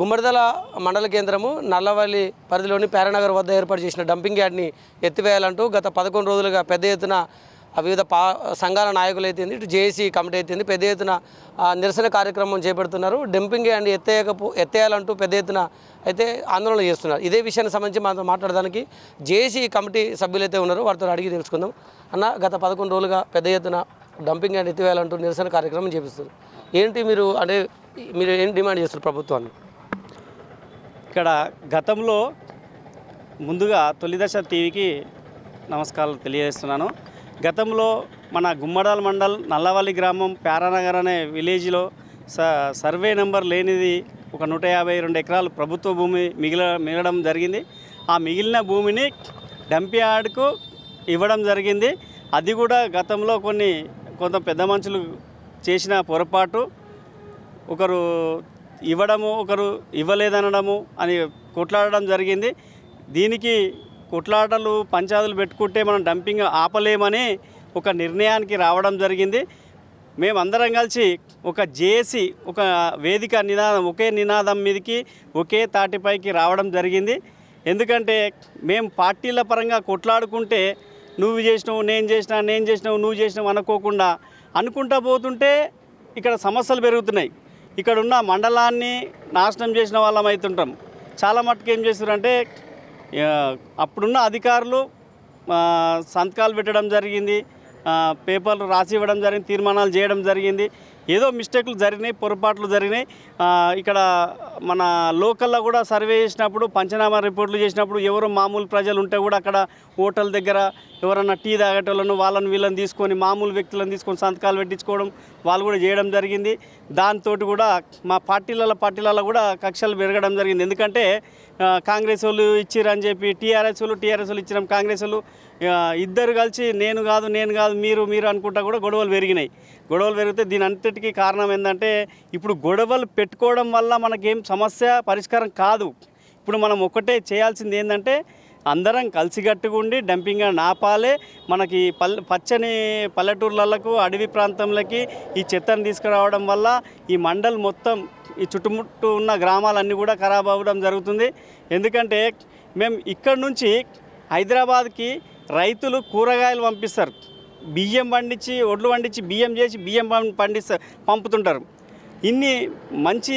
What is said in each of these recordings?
గుమ్మడిదల మండల కేంద్రము నల్లవల్లి పరిధిలోని పేరనగర్ వద్ద ఏర్పాటు చేసిన డంపింగ్ యార్డ్ని ఎత్తివేయాలంటూ గత పదకొండు రోజులుగా పెద్ద ఎత్తున వివిధ పా సంఘాల నాయకులు అయితేంది ఇటు జేఏసీ కమిటీ అయితేంది పెద్ద ఎత్తున నిరసన కార్యక్రమం చేపడుతున్నారు. డంపింగ్ యార్డ్ ఎత్తేయకపో ఎత్తేయాలంటూ పెద్ద ఎత్తున అయితే ఆందోళన చేస్తున్నారు. ఇదే విషయానికి సంబంధించి మనతో మాట్లాడడానికి జేఏసీ కమిటీ సభ్యులైతే ఉన్నారు వారితో అడిగి తెలుసుకుందాం. అన్న గత పదకొండు రోజులుగా పెద్ద ఎత్తున డంపింగ్ యార్డ్ ఎత్తివేయాలంటూ నిరసన కార్యక్రమం చేపిస్తారు ఏంటి మీరు అంటే మీరు ఏం డిమాండ్ చేస్తారు ప్రభుత్వాన్ని? ఇక్కడ గతంలో ముందుగా తొలిదశ టీవీకి నమస్కారాలు తెలియజేస్తున్నాను. గతంలో మన గుమ్మడాల మండల్ నల్లవల్లి గ్రామం ప్యారానగర్ అనే విలేజ్లో స సర్వే నెంబర్ లేనిది ఒక నూట యాభై రెండు ఎకరాలు ప్రభుత్వ భూమి మిగిల మిగలడం జరిగింది. ఆ మిగిలిన భూమిని డంపియార్డ్కు ఇవ్వడం జరిగింది. అది కూడా గతంలో కొన్ని కొంత పెద్ద మనుషులు చేసిన పొరపాటు. ఒకరు ఇవ్వడము ఒకరు ఇవ్వలేదనడము అని కొట్లాడడం జరిగింది. దీనికి కొట్లాటలు పంచాయతీలు పెట్టుకుంటే మనం డంపింగ్ ఆపలేమని ఒక నిర్ణయానికి రావడం జరిగింది. మేమందరం కలిసి ఒక జేసి ఒక వేదిక నినాదం ఒకే నినాదం మీదకి ఒకే తాటిపైకి రావడం జరిగింది. ఎందుకంటే మేము పార్టీల పరంగా కొట్లాడుకుంటే నువ్వు చేసినావు నేను చేసినా నేను చేసినావు నువ్వు చేసినావు అనుకోకుండా అనుకుంటా పోతుంటే ఇక్కడ సమస్యలు పెరుగుతున్నాయి. ఇక్కడ ఉన్న మండలాన్ని నాశనం చేసిన వాళ్ళం అవుతుంటాం చాలా మట్టుకు ఏం చేస్తారంటే అప్పుడున్న అధికారులు సంతకాలు పెట్టడం జరిగింది పేపర్లు రాసి ఇవ్వడం జరిగింది తీర్మానాలు చేయడం జరిగింది. ఏదో మిస్టేక్లు జరిగినాయి పొరపాట్లు జరిగినాయి. ఇక్కడ మన లోకల్లో కూడా సర్వే చేసినప్పుడు పంచనామా రిపోర్ట్లు చేసినప్పుడు ఎవరు మామూలు ప్రజలు ఉంటే కూడా అక్కడ హోటల్ దగ్గర ఎవరన్నా టీ తాగేటోళ్ళను వాళ్ళని వీళ్ళని తీసుకొని మామూలు వ్యక్తులను తీసుకొని సంతకాలు పెట్టించుకోవడం వాళ్ళు కూడా చేయడం జరిగింది. దాంతో కూడా మా పార్టీలలో పార్టీలలో కూడా కక్షలు పెరగడం జరిగింది. ఎందుకంటే కాంగ్రెస్ వాళ్ళు ఇచ్చిరని చెప్పి టీఆర్ఎస్ వాళ్ళు టీఆర్ఎస్ వాళ్ళు ఇచ్చినాం కాంగ్రెస్ వాళ్ళు. ఇద్దరు కలిసి నేను కాదు నేను కాదు మీరు మీరు అనుకుంటా కూడా గొడవలు పెరిగినాయి. గొడవలు పెరిగితే దీని అంతటికీ కారణం ఏంటంటే ఇప్పుడు గొడవలు పెట్టుకోవడం వల్ల మనకేం సమస్య పరిష్కారం కాదు. ఇప్పుడు మనం ఒకటే చేయాల్సింది ఏంటంటే అందరం కలిసికట్టుగా ఉండి డంపింగ్ నాపాలే. మనకి పల్ పచ్చని పల్లెటూర్లకు అడవి ప్రాంతంలోకి ఈ చెత్తను తీసుకురావడం వల్ల ఈ మండల్ మొత్తం ఈ చుట్టుముట్టు ఉన్న గ్రామాలన్నీ కూడా ఖరాబ్ అవ్వడం జరుగుతుంది. ఎందుకంటే మేము ఇక్కడ నుంచి హైదరాబాద్కి రైతులు కూరగాయలు పంపిస్తారు. బియ్యం పండించి ఒడ్లు పండించి బియ్యం చేసి బియ్యం పండిస్తారు పంపుతుంటారు. ఇన్ని మంచి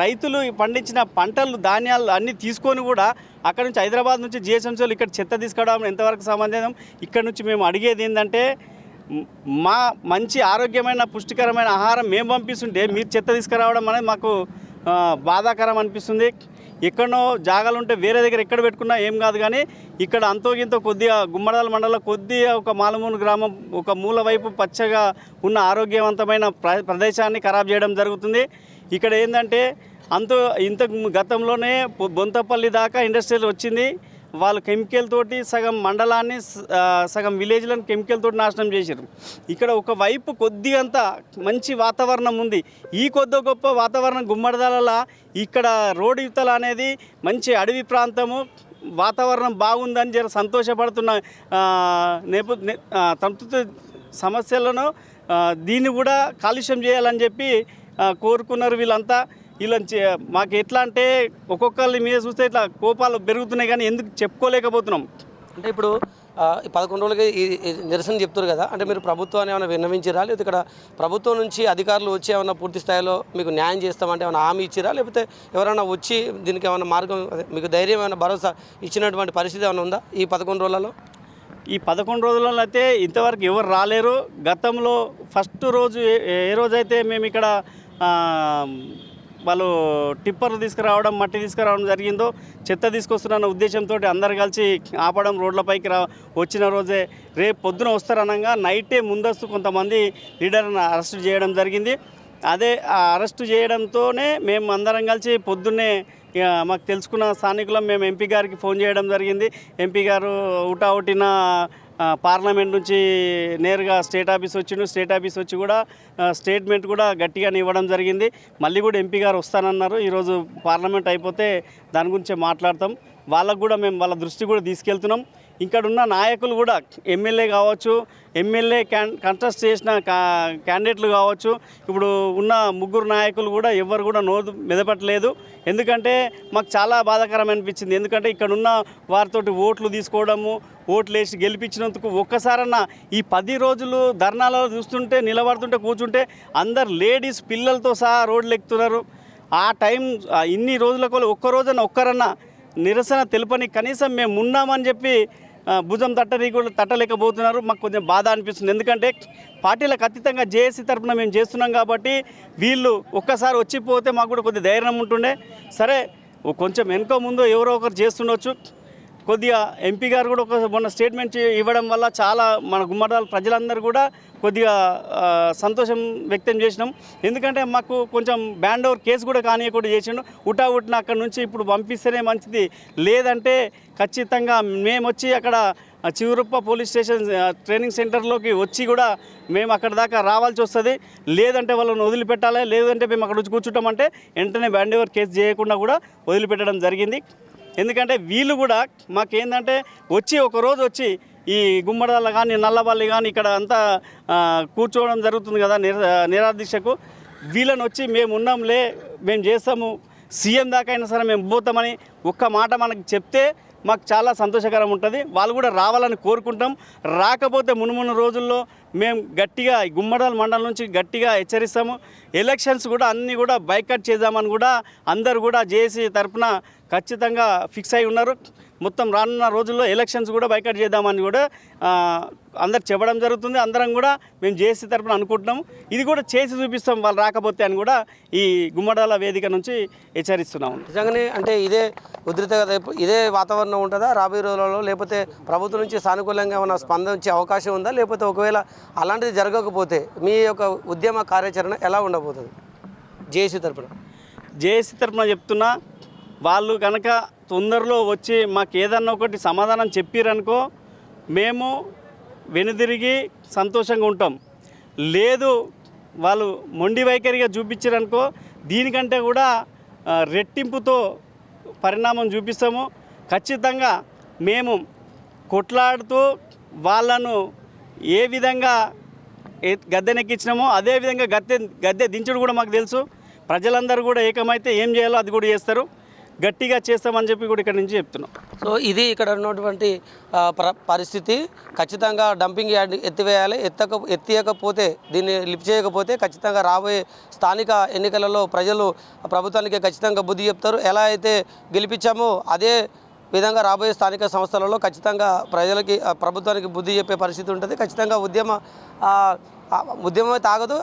రైతులు పండించిన పంటలు ధాన్యాలు అన్నీ తీసుకొని కూడా అక్కడ నుంచి హైదరాబాద్ నుంచి జిహెచ్ఎంసీలు ఇక్కడ చెత్త తీసుకురావడం ఎంతవరకు సంబంధం? ఇక్కడ నుంచి మేము అడిగేది ఏంటంటే మా మంచి ఆరోగ్యమైన పుష్టికరమైన ఆహారం మేము పంపిస్తుంటే మీరు చెత్త తీసుకురావడం అనేది మాకు బాధాకరం అనిపిస్తుంది. ఎక్కడో జాగాలు ఉంటే వేరే దగ్గర ఎక్కడ పెట్టుకున్నా ఏం కాదు కానీ ఇక్కడ అంతో కొద్దిగా గుమ్మడాల మండలం కొద్దిగా ఒక మాలమూలు గ్రామం ఒక మూల వైపు పచ్చగా ఉన్న ఆరోగ్యవంతమైన ప్ర ప్రదేశాన్ని ఖరాబ్ చేయడం జరుగుతుంది. ఇక్కడ ఏంటంటే అంతో ఇంతకు గతంలోనే బొంతపల్లి దాకా ఇండస్ట్రియల్ వచ్చింది. వాళ్ళు కెమికల్ తోటి సగం మండలాన్ని సగం విలేజ్లను కెమికల్ తోటి నాశనం చేశారు ఇక్కడ ఒక వైపు కొద్దిగంత మంచి వాతావరణం ఉంది. ఈ కొద్ది గొప్ప వాతావరణం గుమ్మడిదాల ఇక్కడ రోడ్డు యువతల అనేది మంచి అడవి ప్రాంతము. వాతావరణం బాగుందని జర సంతోషపడుతున్న నేపథ్య నేపు సంతృప్తి సమస్యలను దీన్ని కూడా కాలుష్యం చేయాలని చెప్పి కోరుకున్నారు వీళ్ళంతా. వీళ్ళని చే- మాకు ఎట్లా అంటే ఒక్కొక్కరి మీద చూస్తే ఇట్లా కోపాలు పెరుగుతున్నాయి కానీ ఎందుకు చెప్పుకోలేకపోతున్నాం. అంటే ఇప్పుడు పదకొండు రోజులకి నిరసన చెప్తారు కదా అంటే మీరు ప్రభుత్వాన్ని ఏమైనా విన్నవించిరా? లేకపోతే ఇక్కడ ప్రభుత్వం నుంచి అధికారులు వచ్చి ఏమైనా పూర్తి స్థాయిలో మీకు న్యాయం చేస్తామంటే ఏమైనా హామీ ఇచ్చిరా? లేకపోతే ఎవరైనా వచ్చి దీనికి ఏమైనా మార్గం మీకు ధైర్యం ఏమైనా భరోసా ఇచ్చినటువంటి పరిస్థితి ఏమైనా ఉందా ఈ పదకొండు రోజులలో? ఈ పదకొండు రోజులలో అయితే ఇంతవరకు ఎవరు రాలేరు. గతంలో ఫస్ట్ రోజు ఏ- ఏ రోజైతే మేము ఇక్కడ వాళ్ళు టిప్పర్లు తీసుకురావడం మట్టి తీసుకురావడం జరిగిందో చెత్త తీసుకొస్తున్న ఉద్దేశంతో అందరు కలిసి ఆపడం రోడ్లపైకి రా వచ్చిన రోజే రేపు పొద్దున వస్తారనగా నైటే ముందస్తు కొంతమంది లీడర్ని అరెస్ట్ చేయడం జరిగింది. అదే ఆ అరెస్టు చేయడంతోనే మేము అందరం కలిసి పొద్దున్నే మాకు తెలుసుకున్న స్థానికులం మేము ఎంపీ గారికి ఫోన్ చేయడం జరిగింది. ఎంపీ గారు ఉటావుటిన పార్లమెంట్ నుంచి నేరుగా స్టేట్ ఆఫీస్ వచ్చిండు. స్టేట్ ఆఫీస్ వచ్చి కూడా స్టేట్మెంట్ కూడా గట్టిగానే ఇవ్వడం జరిగింది. మళ్ళీ కూడా ఎంపీ గారు వస్తానన్నారు. ఈరోజు పార్లమెంట్ అయిపోతే దాని గురించే మాట్లాడతాం. వాళ్ళకు కూడా మేము వాళ్ళ దృష్టి కూడా తీసుకెళ్తున్నాం. ఇక్కడ ఉన్న నాయకులు కూడా ఎమ్మెల్యే కావచ్చు ఎమ్మెల్యే కంటెస్ట్ చేసిన క్యాండిడేట్లు కావచ్చు ఇప్పుడు ఉన్న ముగ్గురు నాయకులు కూడా ఎవరు కూడా నోరు మెదపట్లేదు. ఎందుకంటే మాకు చాలా బాధాకరం అనిపించింది. ఎందుకంటే ఇక్కడ ఉన్న వారితోటి ఓట్లు తీసుకోవడము ఓట్లు వేసి గెలిపించినందుకు ఒక్కసారన్నా ఈ పది రోజులు ధర్నాలలో చూస్తుంటే నిలబడుతుంటే కూర్చుంటే అందరు లేడీస్ పిల్లలతో సహా రోడ్లు ఎక్కుతున్నారు. ఆ టైం ఇన్ని రోజులకు ఒక్క రోజున ఒక్కరన్నా నిరసన తెలుపని కనీసం మేము ఉన్నామని చెప్పి భుజం తట్టని కూడా తట్టలేకపోతున్నారు. మాకు కొంచెం బాధ అనిపిస్తుంది. ఎందుకంటే పార్టీలకు అతీతంగా జేఏసీ తరఫున మేము చేస్తున్నాం కాబట్టి వీళ్ళు ఒక్కసారి వచ్చిపోతే మాకు కూడా కొద్దిగా ధైర్యం ఉంటుండే. సరే కొంచెం వెనుక ముందు ఎవరో ఒకరు చేస్తుండొచ్చు. కొద్దిగా ఎంపీ గారు కూడా ఒక మొన్న స్టేట్మెంట్ ఇవ్వడం వల్ల చాలా మన గుమ్మడాల ప్రజలందరూ కూడా కొద్దిగా సంతోషం వ్యక్తం చేసినాం. ఎందుకంటే మాకు కొంచెం బ్యాండ్ ఓవర్ కేసు కూడా కానీయకుండా చేసిండు. ఉటా ఉట్టిన అక్కడ నుంచి ఇప్పుడు పంపిస్తేనే మంచిది. లేదంటే ఖచ్చితంగా మేము వచ్చి అక్కడ చివరప్ప పోలీస్ స్టేషన్ ట్రైనింగ్ సెంటర్లోకి వచ్చి కూడా మేము అక్కడ దాకా రావాల్సి వస్తుంది. లేదంటే వాళ్ళని వదిలిపెట్టాలి. లేదంటే మేము అక్కడ వచ్చి కూర్చుంటామంటే వెంటనే బ్యాండ్ ఓవర్ కేసు చేయకుండా కూడా వదిలిపెట్టడం జరిగింది. ఎందుకంటే వీళ్ళు కూడా మాకేందంటే వచ్చి ఒకరోజు వచ్చి ఈ గుమ్మడాల కానీ నల్లబల్లి కానీ ఇక్కడ అంతా కూర్చోవడం జరుగుతుంది కదా నిరాదీక్షకు. వీళ్ళని వచ్చి మేము ఉన్నాంలే మేము చేస్తాము సీఎం దాకా అయినా సరే మేము పోతామని ఒక్క మాట మనకు చెప్తే మాకు చాలా సంతోషకరం ఉంటుంది. వాళ్ళు కూడా రావాలని కోరుకుంటాం. రాకపోతే మునుమును రోజుల్లో మేము గట్టిగా ఈ గుమ్మడాల మండలం నుంచి గట్టిగా హెచ్చరిస్తాము. ఎలక్షన్స్ కూడా అన్నీ కూడా బైకట్ చేద్దామని కూడా అందరు కూడా జేసీ తరపున ఖచ్చితంగా ఫిక్స్ అయి ఉన్నారు. మొత్తం రానున్న రోజుల్లో ఎలక్షన్స్ కూడా బైకట్ చేద్దామని కూడా అందరు చెప్పడం జరుగుతుంది. అందరం కూడా మేము జేసీ తరపున అనుకుంటున్నాము. ఇది కూడా చేసి చూపిస్తాం వాళ్ళు రాకపోతే అని కూడా ఈ గుమ్మడాల వేదిక నుంచి హెచ్చరిస్తున్నాము. నిజంగానే అంటే ఇదే ఉధృత ఇదే వాతావరణం ఉంటుందా రాబోయే రోజులలో? లేకపోతే ప్రభుత్వం నుంచి సానుకూలంగా ఏమైనా స్పందించే అవకాశం ఉందా? లేకపోతే ఒకవేళ అలాంటిది జరగకపోతే మీ యొక్క ఉద్యమ కార్యాచరణ ఎలా ఉండబోతుంది? జేసీ తరపున. జేఏసీ తరపున చెప్తున్నా వాళ్ళు కనుక తొందరలో వచ్చి మాకు ఏదన్నా ఒకటి సమాధానం చెప్పిరనుకో మేము వెనుదిరిగి సంతోషంగా ఉంటాం. లేదు వాళ్ళు మొండి వైఖరిగా చూపించారనుకో దీనికంటే కూడా రెట్టింపుతో పరిణామం చూపిస్తాము. ఖచ్చితంగా మేము కొట్లాడుతూ వాళ్ళను ఏ విధంగా గద్దెనెక్కించినామో అదే విధంగా గద్దె గద్దె దించుడు కూడా మాకు తెలుసు. ప్రజలందరూ కూడా ఏకమైతే ఏం చేయాలో అది కూడా చేస్తారు. గట్టిగా చేస్తామని చెప్పి కూడా ఇక్కడ నుంచి చెప్తున్నాం. సో ఇది ఇక్కడ ఉన్నటువంటి ప్ర- పరిస్థితి. ఖచ్చితంగా డంపింగ్ యార్డ్ ఎత్తివేయాలి. ఎత్తక ఎత్తియకపోతే దీన్ని లిఫ్ట్ చేయకపోతే ఖచ్చితంగా రాబోయే స్థానిక ఎన్నికలలో ప్రజలు ప్రభుత్వానికి ఖచ్చితంగా బుద్ధి చెప్తారు. ఎలా అయితే గెలిపించామో అదే విధంగా రాబోయే స్థానిక సంస్థలలో ఖచ్చితంగా ప్రజలకి ప్రభుత్వానికి బుద్ధి చెప్పే పరిస్థితి ఉంటుంది. ఖచ్చితంగా ఉద్యమ ఉద్యమం తాగదు.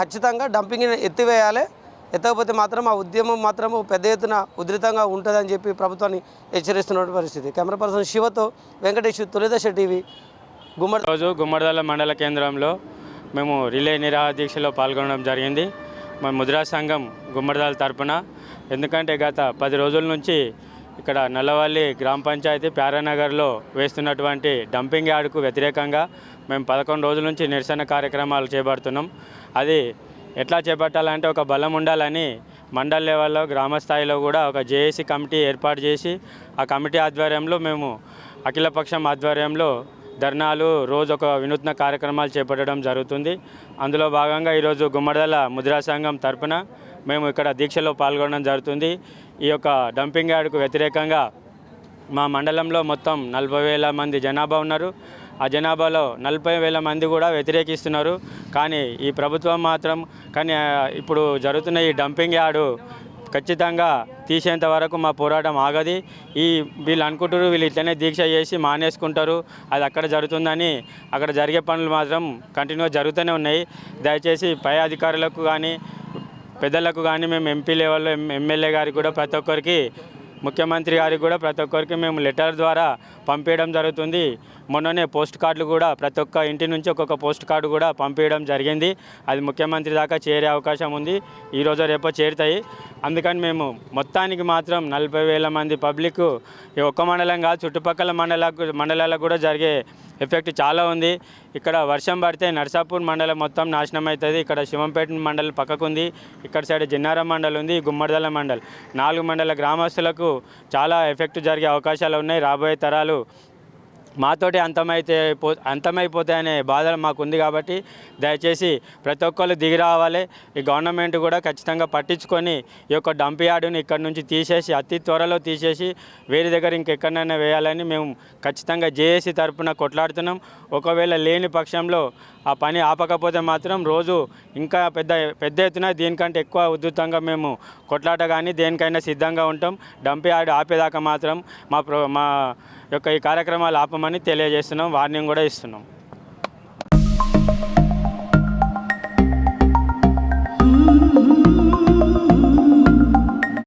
ఖచ్చితంగా డంపింగ్ని ఎత్తివేయాలి. ఎత్తకపోతే మాత్రం ఆ ఉద్యమం మాత్రం పెద్ద ఎత్తున ఉధృతంగా ఉంటుందని చెప్పి ప్రభుత్వాన్ని హెచ్చరిస్తున్న పరిస్థితి. కెమెరా పర్సన్ శివతో వెంకటేష్ తొలిదశ టీవీ గుమ్మడి రోజు గుమ్మడిదల మండల కేంద్రంలో మేము రిలే నిరాహార దీక్షలో పాల్గొనడం జరిగింది. మా ముద్రా సంఘం గుమ్మడిదాల తరపున. ఎందుకంటే గత పది రోజుల నుంచి ఇక్కడ నల్లవల్లి గ్రామ పంచాయతీ ప్యారానగర్లో వేస్తున్నటువంటి డంపింగ్ యార్డుకు వ్యతిరేకంగా మేము పదకొండు రోజుల నుంచి నిరసన కార్యక్రమాలు చేపడుతున్నాం. అది ఎట్లా చేపట్టాలంటే ఒక బలం ఉండాలని మండల్ లెవెల్లో గ్రామ స్థాయిలో కూడా ఒక జేఏసీ కమిటీ ఏర్పాటు చేసి ఆ కమిటీ ఆధ్వర్యంలో మేము అఖిలపక్షం ఆధ్వర్యంలో ధర్నాలు రోజు ఒక వినూత్న కార్యక్రమాలు చేపట్టడం జరుగుతుంది. అందులో భాగంగా ఈరోజు గుమ్మడదల ముద్రా సంఘం తరపున మేము ఇక్కడ దీక్షలో పాల్గొనడం జరుగుతుంది. ఈ యొక్క డంపింగ్ యార్డుకు వ్యతిరేకంగా మా మండలంలో మొత్తం నలభై వేల మంది జనాభా ఉన్నారు. ఆ జనాభాలో నలభై వేల మంది కూడా వ్యతిరేకిస్తున్నారు. కానీ ఈ ప్రభుత్వం మాత్రం కానీ ఇప్పుడు జరుగుతున్న ఈ డంపింగ్ యార్డు ఖచ్చితంగా తీసేంత వరకు మా పోరాటం ఆగది. ఈ వీళ్ళు అనుకుంటారు వీళ్ళు ఇట్లనే దీక్ష చేసి మానేసుకుంటారు. అది అక్కడ జరుగుతుందని అక్కడ జరిగే పనులు మాత్రం కంటిన్యూగా జరుగుతూనే ఉన్నాయి. దయచేసి పై అధికారులకు కానీ పెద్దలకు కానీ మేము ఎంపీ లెవెల్లో ఎమ్మెల్యే గారికి కూడా ప్రతి ఒక్కరికి ముఖ్యమంత్రి గారికి కూడా ప్రతి ఒక్కరికి మేము లెటర్ ద్వారా పంపించడం జరుగుతుంది. మొన్ననే పోస్ట్ కార్డులు కూడా ప్రతి ఒక్క ఇంటి నుంచి ఒక్కొక్క పోస్ట్ కార్డు కూడా పంపించడం జరిగింది. అది ముఖ్యమంత్రి దాకా చేరే అవకాశం ఉంది. ఈరోజు రేపో చేరుతాయి. అందుకని మేము మొత్తానికి మాత్రం నలభై వేల మంది పబ్లిక్ ఈ ఒక్క మండలం కాదు చుట్టుపక్కల మండల మండలాలకు కూడా జరిగే ఎఫెక్ట్ చాలా ఉంది. ఇక్కడ వర్షం పడితే నర్సాపూర్ మండలం మొత్తం నాశనం అవుతుంది. ఇక్కడ శివంపేట మండలం పక్కకుంది. ఇక్కడ సైడ్ జిన్నారం మండలం ఉంది గుమ్మడిదల మండల్. నాలుగు మండల గ్రామస్తులకు చాలా ఎఫెక్ట్ జరిగే అవకాశాలు ఉన్నాయి రాబోయే తరాలు. మాతోటి అంతమైతే పో అంతమైపోతాయనే బాధ మాకుంది కాబట్టి దయచేసి ప్రతి ఒక్కరు దిగి రావాలి. ఈ గవర్నమెంట్ కూడా ఖచ్చితంగా పట్టించుకొని ఈ యొక్క డంప్ యార్డుని ఇక్కడ నుంచి తీసేసి అతి త్వరలో తీసేసి వేరే దగ్గర ఇంకెక్కడైనా వేయాలని మేము ఖచ్చితంగా జేఏసీ తరపున కొట్లాడుతున్నాం. ఒకవేళ లేని పక్షంలో ఆ పని ఆపకపోతే మాత్రం రోజు ఇంకా పెద్ద పెద్ద ఎత్తున దీనికంటే ఎక్కువ ఉధృతంగా మేము కొట్లాట కానీ దేనికైనా సిద్ధంగా ఉంటాం. డంప్ యార్డ్ ఆపేదాకా మాత్రం మా ప్రో మా యొక్క ఈ కార్యక్రమాలు ఆపమని తెలియజేస్తున్నాం వార్నింగ్ కూడా ఇస్తున్నాం.